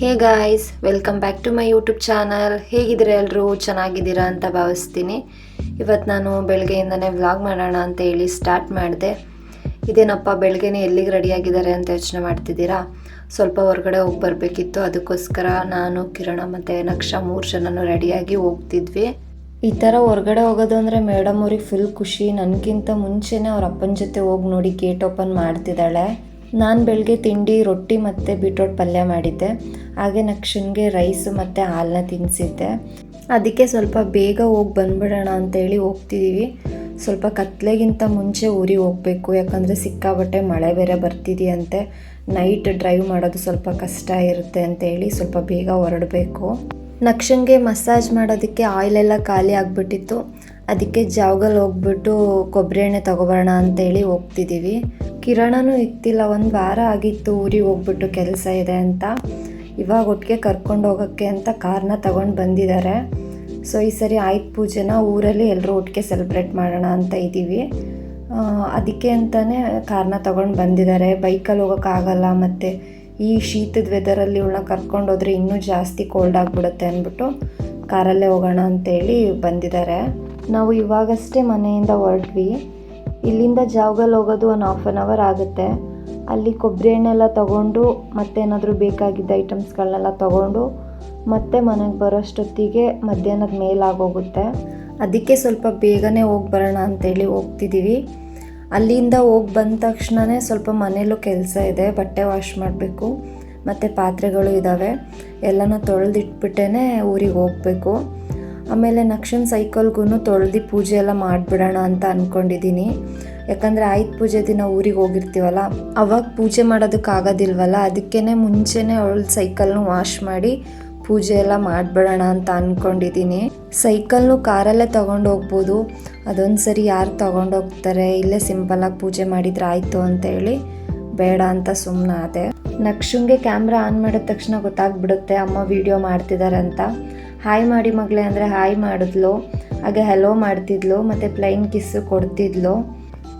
hey guys welcome back to my YouTube channel ಹೇಗಿದ್ದೀರಾ ಎಲ್ಲರೂ ಚೆನ್ನಾಗಿದ್ದೀರಾ ಅಂತ ಭಾವಿಸ್ತೀನಿ. ಇವತ್ತು ನಾನು ಬೆಳಗ್ಗೆಯಿಂದನೇ ವ್ಲಾಗ್ ಮಾಡೋಣ ಅಂತ ಹೇಳಿ ಸ್ಟಾರ್ಟ್ ಮಾಡಿದೆ. ಇದೇನಪ್ಪ, ಬೆಳಗ್ಗೆನೇ ಎಲ್ಲಿಗೆ ರೆಡಿಯಾಗಿದ್ದಾರೆ ಅಂತ ಯೋಚನೆ ಮಾಡ್ತಿದ್ದೀರಾ? ಸ್ವಲ್ಪ ಹೊರಗಡೆ ಹೋಗಿ ಬರಬೇಕಿತ್ತು. ಅದಕ್ಕೋಸ್ಕರ ನಾನು, ಕಿರಣ ಮತ್ತು ನಕ್ಷ ಮೂರು ಜನನೂ ರೆಡಿಯಾಗಿ ಹೋಗ್ತಿದ್ವಿ. ಈ ಥರ ಹೊರಗಡೆ ಹೋಗೋದು ಅಂದರೆ ಮೇಡಮ್ ಅವ್ರಿಗೆ ಫುಲ್ ಖುಷಿ. ನನಗಿಂತ ಮುಂಚೆನೇ ಅವ್ರ ಅಪ್ಪನ ಜೊತೆ ಹೋಗಿ ನೋಡಿ ಗೇಟ್ ಓಪನ್ ಮಾಡ್ತಿದ್ದಾಳೆ. ನಾನು ಬೆಳಗ್ಗೆ ತಿಂಡಿ, ರೊಟ್ಟಿ ಮತ್ತು ಬೀಟ್ರೋಟ್ ಪಲ್ಯ ಮಾಡಿದ್ದೆ. ಹಾಗೆ ನಕ್ಷನ್ಗೆ ರೈಸು ಮತ್ತು ಹಾಲನ್ನ ತಿನ್ನಿಸಿದ್ದೆ ಅದಕ್ಕೆ ಸ್ವಲ್ಪ ಬೇಗ ಹೋಗಿ ಬಂದ್ಬಿಡೋಣ ಅಂತೇಳಿ ಹೋಗ್ತಿದ್ದೀವಿ ಸ್ವಲ್ಪ ಕತ್ಲೆಗಿಂತ ಮುಂಚೆ ಊರಿ ಹೋಗಬೇಕು. ಯಾಕಂದರೆ ಸಿಕ್ಕಾಬಟ್ಟೆ ಮಳೆ ಬೇರೆ ಬರ್ತಿದೆಯಂತೆ. ನೈಟ್ ಡ್ರೈವ್ ಮಾಡೋದು ಸ್ವಲ್ಪ ಕಷ್ಟ ಇರುತ್ತೆ ಅಂತೇಳಿ ಸ್ವಲ್ಪ ಬೇಗ ಹೊರಡಬೇಕು. ನಕ್ಷನ್ಗೆ ಮಸಾಜ್ ಮಾಡೋದಕ್ಕೆ ಆಯಿಲೆಲ್ಲ ಖಾಲಿ ಆಗಿಬಿಟ್ಟಿತ್ತು. ಅದಕ್ಕೆ ಜಾವ್ಗಲ್ಲಿ ಹೋಗ್ಬಿಟ್ಟು ಕೊಬ್ಬರಿ ಎಣ್ಣೆ ತೊಗೊಬರೋಣ ಅಂತೇಳಿ ಹೋಗ್ತಿದ್ದೀವಿ. ಕಿರಣನೂ ಇತ್ತಿಲ್ಲ ಒಂದು ವಾರ ಆಗಿತ್ತು ಊರಿಗೆ ಹೋಗ್ಬಿಟ್ಟು ಕೆಲಸ ಇದೆ ಅಂತ. ಇವಾಗ ಒಟ್ಟಿಗೆ ಕರ್ಕೊಂಡು ಹೋಗೋಕ್ಕೆ ಅಂತ ಕಾರ್ನ ತಗೊಂಡು ಬಂದಿದ್ದಾರೆ. ಸೊ, ಈ ಸರಿ ಆಯ್ತು ಪೂಜೆನ ಊರಲ್ಲಿ ಎಲ್ಲರೂ ಒಟ್ಟಿಗೆ ಸೆಲೆಬ್ರೇಟ್ ಮಾಡೋಣ ಅಂತ ಇದ್ದೀವಿ. ಅದಕ್ಕೆ ಅಂತಲೇ ಕಾರ್ನ ತೊಗೊಂಡು ಬಂದಿದ್ದಾರೆ. ಬೈಕಲ್ಲಿ ಹೋಗೋಕ್ಕಾಗಲ್ಲ ಮತ್ತು ಈ ಶೀತದ ವೆದರಲ್ಲಿ ಇವಳನ್ನ ಕರ್ಕೊಂಡು ಹೋದರೆ ಇನ್ನೂ ಜಾಸ್ತಿ ಕೋಲ್ಡ್ ಆಗಿಬಿಡುತ್ತೆ ಅಂದ್ಬಿಟ್ಟು ಕಾರಲ್ಲೇ ಹೋಗೋಣ ಅಂತೇಳಿ ಬಂದಿದ್ದಾರೆ. ನಾವು ಇವಾಗಷ್ಟೇ ಮನೆಯಿಂದ ಹೊರಟ್ವಿ. ಇಲ್ಲಿಂದ ಜಾವಗಲ್ಲಿ ಹೋಗೋದು ಒಂದು ಹಾಫ್ ಆನ್ ಅವರ್ ಆಗುತ್ತೆ. ಅಲ್ಲಿ ಕೊಬ್ಬರಿ ಎಣ್ಣೆಲ್ಲ ತೊಗೊಂಡು ಮತ್ತೇನಾದರೂ ಬೇಕಾಗಿದ್ದ ಐಟಮ್ಸ್ಗಳನ್ನೆಲ್ಲ ತೊಗೊಂಡು ಮತ್ತೆ ಮನೆಗೆ ಬರೋಷ್ಟೊತ್ತಿಗೆ ಮಧ್ಯಾಹ್ನದ ಮೇಲಾಗೋಗುತ್ತೆ ಅದಕ್ಕೆ ಸ್ವಲ್ಪ ಬೇಗನೆ ಹೋಗಿ ಬರೋಣ ಅಂತೇಳಿ ಹೋಗ್ತಿದ್ದೀವಿ ಅಲ್ಲಿಂದ ಹೋಗಿ ಬಂದ ತಕ್ಷಣವೇ ಸ್ವಲ್ಪ ಮನೇಲೂ ಕೆಲಸ ಇದೆ, ಬಟ್ಟೆ ವಾಶ್ ಮಾಡಬೇಕು, ಮತ್ತು ಪಾತ್ರೆಗಳು ಇದ್ದಾವೆ ಎಲ್ಲನೂ ತೊಳೆದಿಟ್ಬಿಟ್ಟೇ ಊರಿಗೆ ಹೋಗಬೇಕು. ಆಮೇಲೆ ನಕ್ಷನ್ ಸೈಕಲ್ಗೂ ತೊಳೆದು ಪೂಜೆ ಎಲ್ಲ ಮಾಡಿಬಿಡೋಣ ಅಂತ ಅಂದ್ಕೊಂಡಿದ್ದೀನಿ ಯಾಕಂದರೆ ಆಯ್ತು ಪೂಜೆ ದಿನ ಊರಿಗೆ ಹೋಗಿರ್ತೀವಲ್ಲ, ಅವಾಗ ಪೂಜೆ ಮಾಡೋದಕ್ಕಾಗೋದಿಲ್ವಲ್ಲ ಅದಕ್ಕೇ ಮುಂಚೆನೇ ಅವಳ ಸೈಕಲ್ನು ವಾಶ್ ಮಾಡಿ ಪೂಜೆ ಎಲ್ಲ ಮಾಡಿಬಿಡೋಣ ಅಂತ ಅಂದ್ಕೊಂಡಿದ್ದೀನಿ ಸೈಕಲ್ನು ಕಾರಲ್ಲೇ ತೊಗೊಂಡು ಹೋಗ್ಬೋದು, ಅದೊಂದು ಸರಿ ಯಾರು ತೊಗೊಂಡೋಗ್ತಾರೆ ಇಲ್ಲೇ ಸಿಂಪಲಾಗಿ ಪೂಜೆ ಮಾಡಿದ್ರೆ ಆಯಿತು ಅಂತೇಳಿ ಬೇಡ ಅಂತ ಸುಮ್ಮನೆ ಆದೆ ನಕ್ಷುಂಗೆ ಕ್ಯಾಮ್ರಾ ಆನ್ ಮಾಡಿದ ತಕ್ಷಣ ಗೊತ್ತಾಗ್ಬಿಡುತ್ತೆ, ಅಮ್ಮ ವಿಡಿಯೋ ಮಾಡ್ತಿದ್ದಾರೆ ಅಂತ. ಹಾಯ್ ಮಾಡಿ ಮಗಳೇ, ಅಂದರೆ ಹಾಯ್ ಮಾಡಿದ್ಲು. ಹಾಗೆ ಹೆಲೋ ಮಾಡ್ತಿದ್ಲು, ಮತ್ತು ಪ್ಲೈನ್ ಕಿಸ್ಸು ಕೊಡ್ತಿದ್ಲು.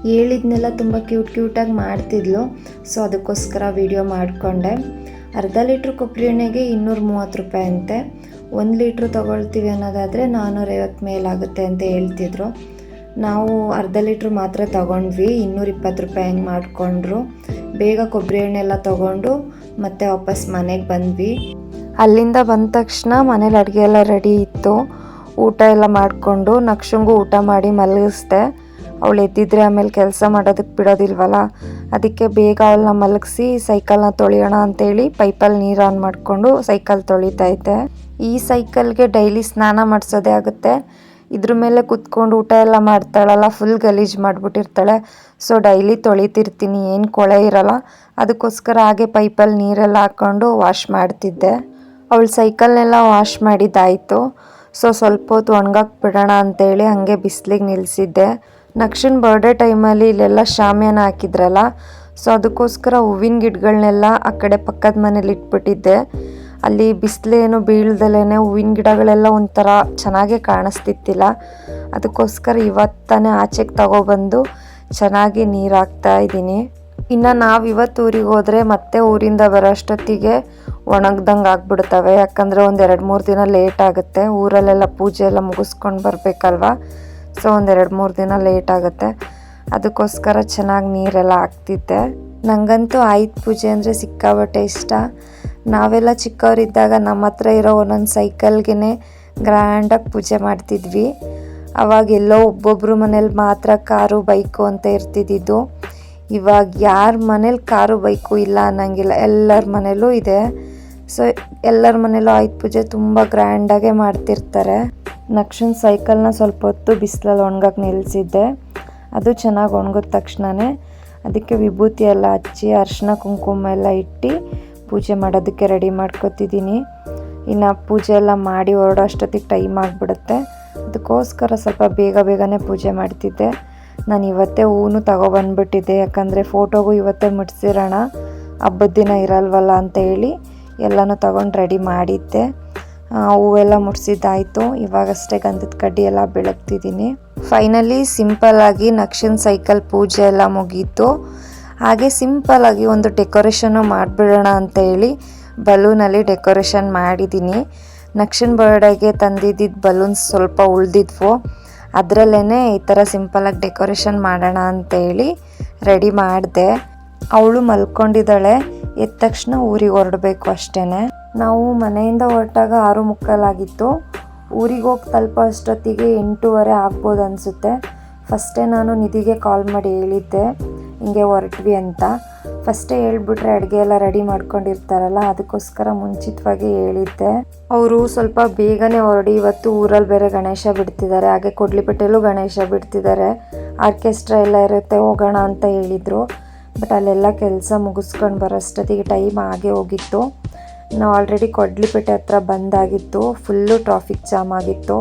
ಹೇಳಿದ್ನೆಲ್ಲ ತುಂಬ ಕ್ಯೂಟ್ ಕ್ಯೂಟಾಗಿ ಮಾಡ್ತಿದ್ಲು. ಸೊ ಅದಕ್ಕೋಸ್ಕರ ವಿಡಿಯೋ ಮಾಡಿಕೊಂಡೆ. ಅರ್ಧ ಲೀಟ್ರ್ ಕೊಬ್ಬರಿ ಎಣ್ಣೆಗೆ ಇನ್ನೂರ ಮೂವತ್ತು ರೂಪಾಯಿ ಅಂತೆ. ಒಂದು ಲೀಟ್ರ್ ತೊಗೊಳ್ತೀವಿ ಅನ್ನೋದಾದರೆ ನಾನ್ನೂರೈವತ್ತು ಮೇಲಾಗುತ್ತೆ ಅಂತ ಹೇಳ್ತಿದ್ರು. ನಾವು ಅರ್ಧ ಲೀಟ್ರ್ ಮಾತ್ರ ತೊಗೊಂಡ್ವಿ, ಇನ್ನೂರ ಇಪ್ಪತ್ತು ರೂಪಾಯಿ ಹಂಗೆ ಮಾಡಿಕೊಂಡ್ರು. ಬೇಗ ಕೊಬ್ಬರಿ ಎಣ್ಣೆ ಎಲ್ಲ ತೊಗೊಂಡು ಮತ್ತೆ ವಾಪಸ್ ಮನೆಗೆ ಬಂದ್ವಿ. ಅಲ್ಲಿಂದ ಬಂದ ತಕ್ಷಣ ಮನೇಲಿ ಅಡುಗೆ ಎಲ್ಲ ರೆಡಿ ಇತ್ತು. ಊಟ ಎಲ್ಲ ಮಾಡಿಕೊಂಡು ನಕ್ಷಂಗೂ ಊಟ ಮಾಡಿ ಮಲಗಿಸ್ದೆ. ಅವಳು ಎದ್ದಿದ್ರೆ ಆಮೇಲೆ ಕೆಲಸ ಮಾಡೋದಕ್ಕೆ ಬಿಡೋದಿಲ್ವಲ್ಲ? ಅದಕ್ಕೆ ಬೇಗ ಅವಳನ್ನ ಮಲಗಿಸಿ ಸೈಕಲ್ನ ತೊಳೆಯೋಣ ಅಂತೇಳಿ ಪೈಪಲ್ಲಿ ನೀರು ಆನ್ ಮಾಡಿಕೊಂಡು ಸೈಕಲ್ ತೊಳಿತಾ ಇದ್ದೆ. ಈ ಸೈಕಲ್ಗೆ ಡೈಲಿ ಸ್ನಾನ ಮಾಡಿಸೋದೇ ಆಗುತ್ತೆ. ಇದ್ರ ಮೇಲೆ ಕುತ್ಕೊಂಡು ಊಟ ಎಲ್ಲ ಮಾಡ್ತಾಳಲ್ಲ ಫುಲ್ ಗಲೀಜು ಮಾಡಿಬಿಟ್ಟಿರ್ತಾಳೆ. ಸೊ ಡೈಲಿ ತೊಳಿತಿರ್ತೀನಿ, ಏನು ಕೊಳೆ ಇರಲ್ಲ. ಅದಕ್ಕೋಸ್ಕರ ಹಾಗೆ ಪೈಪಲ್ಲಿ ನೀರೆಲ್ಲ ಹಾಕ್ಕೊಂಡು ವಾಶ್ ಮಾಡ್ತಿದ್ದೆ. ಅವಳು ಸೈಕಲ್ನೆಲ್ಲ ವಾಶ್ ಮಾಡಿದ್ದಾಯಿತು. ಸೊ ಸ್ವಲ್ಪ ಹೊತ್ತು ಒಣಗಕ್ಕೆ ಬಿಡೋಣ ಅಂತೇಳಿ ಹಾಗೆ ಬಿಸಿಲಿಗೆ ನಿಲ್ಲಿಸಿದ್ದೆ. ನಕ್ಷನ್ ಬರ್ಡೇ ಟೈಮಲ್ಲಿ ಇಲ್ಲೆಲ್ಲ ಶಾಮಿಯಾನ ಹಾಕಿದ್ರಲ್ಲ, ಸೊ ಅದಕ್ಕೋಸ್ಕರ ಹೂವಿನ ಗಿಡಗಳನ್ನೆಲ್ಲ ಆ ಕಡೆ ಪಕ್ಕದ ಮನೇಲಿ ಇಟ್ಬಿಟ್ಟಿದ್ದೆ. ಅಲ್ಲಿ ಬಿಸಿಲೇನು ಬೀಳ್ದಲೇ ಹೂವಿನ ಗಿಡಗಳೆಲ್ಲ ಒಂಥರ ಚೆನ್ನಾಗೇ ಕಾಣಿಸ್ತಿತ್ತಿಲ್ಲ. ಅದಕ್ಕೋಸ್ಕರ ಇವತ್ತಾನೆ ಆಚೆಗೆ ತಗೊಬಂದು ಚೆನ್ನಾಗಿ ನೀರು ಹಾಕ್ತಾ ಇದ್ದೀನಿ. ಇನ್ನು ನಾವು ಇವತ್ತು ಊರಿಗೆ ಹೋದರೆ ಮತ್ತೆ ಊರಿಂದ ಬರೋ ಅಷ್ಟೊತ್ತಿಗೆ ಒಣಗ್ದಂಗೆ ಆಗ್ಬಿಡ್ತವೆ. ಯಾಕಂದರೆ ಒಂದು ಎರಡು ಮೂರು ದಿನ ಲೇಟ್ ಆಗುತ್ತೆ. ಊರಲ್ಲೆಲ್ಲ ಪೂಜೆ ಎಲ್ಲ ಮುಗಿಸ್ಕೊಂಡು ಬರಬೇಕಲ್ವಾ? ಸೊ ಒಂದು ಎರಡು ಮೂರು ದಿನ ಲೇಟ್ ಆಗುತ್ತೆ. ಅದಕ್ಕೋಸ್ಕರ ಚೆನ್ನಾಗಿ ನೀರೆಲ್ಲ ಹಾಕ್ತಿದ್ದೆ. ನನಗಂತೂ ಆಯುಧ ಪೂಜೆ ಅಂದರೆ ಸಿಕ್ಕಾಬಟ್ಟೆ ಇಷ್ಟ. ನಾವೆಲ್ಲ ಚಿಕ್ಕವರಿದ್ದಾಗ ನಮ್ಮ ಹತ್ರ ಇರೋ ಒಂದೊಂದು ಸೈಕಲ್ಗೆ ಗ್ರ್ಯಾಂಡಾಗಿ ಪೂಜೆ ಮಾಡ್ತಿದ್ವಿ. ಅವಾಗ ಎಲ್ಲೋ ಒಬ್ಬೊಬ್ರು ಮನೇಲಿ ಮಾತ್ರ ಕಾರು, ಬೈಕು ಅಂತ ಇರ್ತಿದ್ದಿದ್ದು. ಇವಾಗ ಯಾರ ಮನೇಲಿ ಕಾರು, ಬೈಕು ಇಲ್ಲ ಅನ್ನಂಗಿಲ್ಲ. ಎಲ್ಲರ ಮನೇಲೂ ಇದೆ. ಸೊ ಎಲ್ಲರ ಮನೇಲೂ ಆಯುಧ ಪೂಜೆ ತುಂಬ ಗ್ರ್ಯಾಂಡಾಗೆ ಮಾಡ್ತಿರ್ತಾರೆ. ನಕ್ಷನ್ ಸೈಕಲ್ನ ಸ್ವಲ್ಪ ಹೊತ್ತು ಬಿಸಿಲಲ್ಲಿ ಒಣಗಕ್ಕೆ ನಿಲ್ಲಿಸಿದ್ದೆ ಅದು ಚೆನ್ನಾಗಿ ಒಣಗಿದ ತಕ್ಷಣವೇ ಅದಕ್ಕೆ ವಿಭೂತಿ ಎಲ್ಲ ಹಚ್ಚಿ ಅರಿಶಿನ ಕುಂಕುಮ ಎಲ್ಲ ಇಟ್ಟು ಪೂಜೆ ಮಾಡೋದಕ್ಕೆ ರೆಡಿ ಮಾಡ್ಕೊತಿದ್ದೀನಿ. ಇನ್ನು ಪೂಜೆ ಎಲ್ಲ ಮಾಡಿ ಹೊರಡೋ ಅಷ್ಟೊತ್ತಿಗೆ ಟೈಮ್ ಆಗಿಬಿಡುತ್ತೆ. ಅದಕ್ಕೋಸ್ಕರ ಸ್ವಲ್ಪ ಬೇಗ ಬೇಗನೆ ಪೂಜೆ ಮಾಡ್ತಿದ್ದೆ. ನಾನು ಇವತ್ತೇ ಹೂನು ತಗೊಬಂದ್ಬಿಟ್ಟಿದ್ದೆ. ಯಾಕಂದರೆ ಫೋಟೋಗೂ ಇವತ್ತೇ ಮುಟ್ಸಿರೋಣ. ಹಬ್ಬದ ದಿನ ಇರಲ್ವಲ್ಲ ಅಂತ ಹೇಳಿ ಎಲ್ಲನೂ ತಗೊಂಡು ರೆಡಿ ಮಾಡಿದ್ದೆ. ಹೂವೆಲ್ಲ ಮುಡ್ಸಿದ್ದಾಯಿತು. ಇವಾಗಷ್ಟೇ ಗಂಧದ ಕಡ್ಡಿ ಎಲ್ಲ ಬೆಳಗ್ತಿದ್ದೀನಿ. ಫೈನಲಿ ಸಿಂಪಲ್ ಆಗಿ ನಕ್ಷನ್ ಸೈಕಲ್ ಪೂಜೆ ಎಲ್ಲ ಮುಗೀತು. ಹಾಗೆ ಸಿಂಪಲ್ ಆಗಿ ಒಂದು ಡೆಕೋರೇಷನು ಮಾಡಿಬಿಡೋಣ ಅಂತ ಹೇಳಿ ಬಲೂನಲ್ಲಿ ಡೆಕೋರೇಷನ್ ಮಾಡಿದ್ದೀನಿ. ನಕ್ಷನ್ ಬರ್ಡೇಗೆ ತಂದಿದ್ದಿದ್ದ ಬಲೂನ್ಸ್ ಸ್ವಲ್ಪ ಉಳಿದಿದ್ವು. ಅದರಲ್ಲೇ ಈ ಥರ ಸಿಂಪಲಾಗಿ ಡೆಕೋರೇಷನ್ ಮಾಡೋಣ ಅಂತೇಳಿ ರೆಡಿ ಮಾಡಿದೆ. ಅವಳು ಮಲ್ಕೊಂಡಿದ್ದಾಳೆ. ಎದ್ದ ತಕ್ಷಣ ಊರಿಗೆ ಹೊರಡಬೇಕು ಅಷ್ಟೇ ನಾವು ಮನೆಯಿಂದ ಹೊರಟಾಗ ಆರು ಮುಕ್ಕಾಲಾಗಿತ್ತು. ಊರಿಗೆ ಹೋಗಿ ತಲುಪೋ ಅಷ್ಟೊತ್ತಿಗೆ ಎಂಟೂವರೆ ಆಗ್ಬೋದು ಅನಿಸುತ್ತೆ. ಫಸ್ಟೇ ನಾನು ನಿಧಿಗೆ ಕಾಲ್ ಮಾಡಿ ಹೇಳಿದ್ದೆ, ಹಿಂಗೆ ಹೊರಟ್ವಿ ಅಂತ. ಫಸ್ಟೇ ಹೇಳ್ಬಿಟ್ರೆ ಅಡುಗೆ ಎಲ್ಲ ರೆಡಿ ಮಾಡ್ಕೊಂಡಿರ್ತಾರಲ್ಲ, ಅದಕ್ಕೋಸ್ಕರ ಮುಂಚಿತವಾಗಿ ಹೇಳಿದ್ದೆ. ಅವರು ಸ್ವಲ್ಪ ಬೇಗನೆ ಹೊರಡಿ, ಇವತ್ತು ಊರಲ್ಲಿ ಬೇರೆ ಗಣೇಶ ಬಿಡ್ತಿದ್ದಾರೆ, ಹಾಗೆ ಕೊಡ್ಲಿಪೇಟೆಯಲ್ಲೂ ಗಣೇಶ ಬಿಡ್ತಿದ್ದಾರೆ. ಆರ್ಕೆಸ್ಟ್ರಾ ಎಲ್ಲ ಇರುತ್ತೆ, ಹೋಗೋಣ ಅಂತ ಹೇಳಿದರು. ಬಟ್ ಅಲ್ಲೆಲ್ಲ ಕೆಲಸ ಮುಗಿಸ್ಕೊಂಡು ಬರೋಷ್ಟೊತ್ತಿಗೆ ಟೈಮ್ ಆಗೇ ಹೋಗಿತ್ತು. ನಾವು ಆಲ್ರೆಡಿ ಕೊಡ್ಲಿಪೇಟೆ ಹತ್ರ ಬಂದಾಗಿತ್ತು. ಫುಲ್ಲು ಟ್ರಾಫಿಕ್ ಜಾಮ್ ಆಗಿತ್ತು.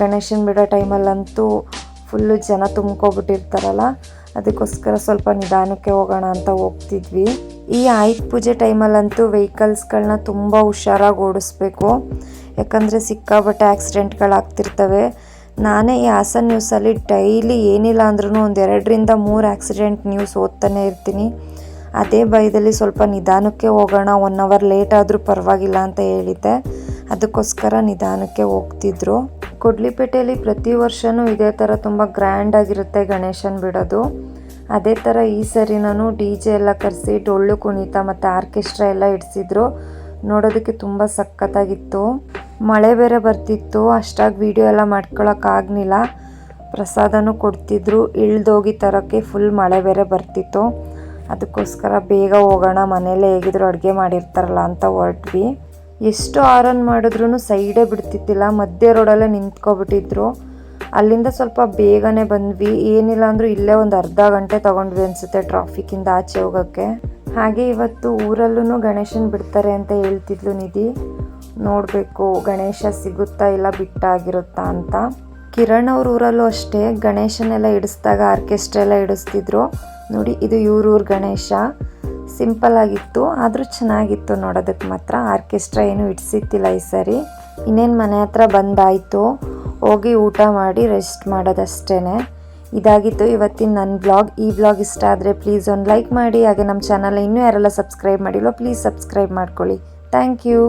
ಗಣೇಶನ ಬಿಡೋ ಟೈಮಲ್ಲಂತೂ ಫುಲ್ಲು ಜನ ತುಂಬ್ಕೊಬಿಟ್ಟಿರ್ತಾರಲ್ಲ, ಅದಕ್ಕೋಸ್ಕರ ಸ್ವಲ್ಪ ನಿಧಾನಕ್ಕೆ ಹೋಗೋಣ ಅಂತ ಹೋಗ್ತಿದ್ವಿ. ಈ ಆಯುಧ ಪೂಜೆ ಟೈಮಲ್ಲಂತೂ ವೆಹಿಕಲ್ಸ್ಗಳನ್ನ ತುಂಬ ಹುಷಾರಾಗಿ ಓಡಿಸ್ಬೇಕು. ಯಾಕಂದರೆ ಸಿಕ್ಕಾಬಟ್ಟೆ ಆಕ್ಸಿಡೆಂಟ್ಗಳಾಗ್ತಿರ್ತವೆ ನಾನೇ ಈ ಹಾಸನ್ ನ್ಯೂಸಲ್ಲಿ ಡೈಲಿ ಏನಿಲ್ಲ ಅಂದ್ರೂ ಒಂದು ಎರಡರಿಂದ ಮೂರು ಆಕ್ಸಿಡೆಂಟ್ ನ್ಯೂಸ್ ಓದ್ತಾನೆ ಇರ್ತೀನಿ. ಅದೇ ಭಯದಲ್ಲಿ ಸ್ವಲ್ಪ ನಿಧಾನಕ್ಕೆ ಹೋಗೋಣ ಒನ್ ಅವರ್ ಲೇಟ್ ಆದರೂ ಪರವಾಗಿಲ್ಲ ಅಂತ ಹೇಳಿದ್ದೆ. ಅದಕ್ಕೋಸ್ಕರ ನಿಧಾನಕ್ಕೆ ಹೋಗ್ತಿದ್ರು. ಕೊಡ್ಲಿಪೇಟೆಯಲ್ಲಿ ಪ್ರತಿ ವರ್ಷವೂ ಇದೇ ಥರ ತುಂಬ ಗ್ರ್ಯಾಂಡ್ ಆಗಿರುತ್ತೆ ಗಣೇಶನ್ ಬಿಡೋದು. ಅದೇ ಥರ ಈ ಸರಿ ನಾನು ಡಿ ಜೆ ಎಲ್ಲ ಕರೆಸಿ, ಡೊಳ್ಳು ಕುಣಿತ ಮತ್ತು ಆರ್ಕೆಸ್ಟ್ರಾ ಎಲ್ಲ ಇಡಿಸಿದ್ರು. ನೋಡೋದಕ್ಕೆ ತುಂಬ ಸಖತ್ತಾಗಿತ್ತು. ಮಳೆ ಬೇರೆ ಬರ್ತಿತ್ತು, ಅಷ್ಟಾಗಿ ವೀಡಿಯೋ ಎಲ್ಲ ಮಾಡ್ಕೊಳಕ್ಕಾಗಲಿಲ್ಲ ಪ್ರಸಾದನೂ ಕೊಡ್ತಿದ್ರು, ಇಳ್ದೋಗಿ ತರೋಕ್ಕೆ ಫುಲ್ ಮಳೆ ಬೇರೆ ಬರ್ತಿತ್ತು. ಅದಕ್ಕೋಸ್ಕರ ಬೇಗ ಹೋಗೋಣ, ಮನೆಯಲ್ಲೇ ಹೇಗಿದ್ರು ಅಡುಗೆ ಮಾಡಿರ್ತಾರಲ್ಲ ಅಂತ ಹೊರಟ್ವಿ. ಎಷ್ಟು ಆರನ್ ಮಾಡಿದ್ರು ಸೈಡೇ ಬಿಡ್ತಿದ್ದಿಲ್ಲ, ಮಧ್ಯೆ ರೋಡಲ್ಲೇ ನಿಂತ್ಕೊಬಿಟ್ಟಿದ್ರು. ಅಲ್ಲಿಂದ ಸ್ವಲ್ಪ ಬೇಗನೆ ಬಂದ್ವಿ. ಏನಿಲ್ಲ ಅಂದರೂ ಇಲ್ಲೇ ಒಂದು ಅರ್ಧ ಗಂಟೆ ತಗೊಂಡ್ವಿ ಅನಿಸುತ್ತೆ ಟ್ರಾಫಿಕ್ಕಿಂದ ಆಚೆ ಹೋಗೋಕ್ಕೆ. ಹಾಗೆ ಇವತ್ತು ಊರಲ್ಲೂ ಗಣೇಶನ್ ಬಿಡ್ತಾರೆ ಅಂತ ಹೇಳ್ತಿದ್ಲು ನಿಧಿ. ನೋಡಬೇಕು, ಗಣೇಶ ಸಿಗುತ್ತಾ ಇಲ್ಲ ಬಿಟ್ಟಾಗಿರುತ್ತಾ ಅಂತ. ಕಿರಣ್ ಅವ್ರ ಊರಲ್ಲೂ ಅಷ್ಟೇ, ಗಣೇಶನೆಲ್ಲ ಇಡಿಸ್ದಾಗ ಆರ್ಕೆಸ್ಟ್ರಾ ಎಲ್ಲ ಇಡಿಸ್ತಿದ್ರು ನೋಡಿ, ಇದು ಇವ್ರೂರ್ ಗಣೇಶ. ಸಿಂಪಲ್ ಆಗಿತ್ತು, ಆದರೂ ಚೆನ್ನಾಗಿತ್ತು ನೋಡೋದಕ್ಕೆ ಮಾತ್ರ. ಆರ್ಕೆಸ್ಟ್ರಾ ಏನು ಇಡಿಸಿತ್ತಿಲ್ಲ ಈ ಸರಿ. ಇನ್ನೇನು ಮನೆ ಹತ್ರ ಬಂದಾಯಿತು. ಹೋಗಿ ಊಟ ಮಾಡಿ ರೆಸ್ಟ್ ಮಾಡೋದಷ್ಟೇ ಇದಾಗಿತ್ತು ಇವತ್ತಿನ ನನ್ನ ಬ್ಲಾಗ್ ಈ ಬ್ಲಾಗ್ ಇಷ್ಟ ಆದರೆ ಪ್ಲೀಸ್ ಒಂದು ಲೈಕ್ ಮಾಡಿ. ಹಾಗೆ ನಮ್ಮ ಚಾನಲ್ ಇನ್ನೂ ಯಾರೆಲ್ಲ ಸಬ್ಸ್ಕ್ರೈಬ್ ಮಾಡಿಲ್ವೋ ಪ್ಲೀಸ್ ಸಬ್ಸ್ಕ್ರೈಬ್ ಮಾಡ್ಕೊಳ್ಳಿ. Thank you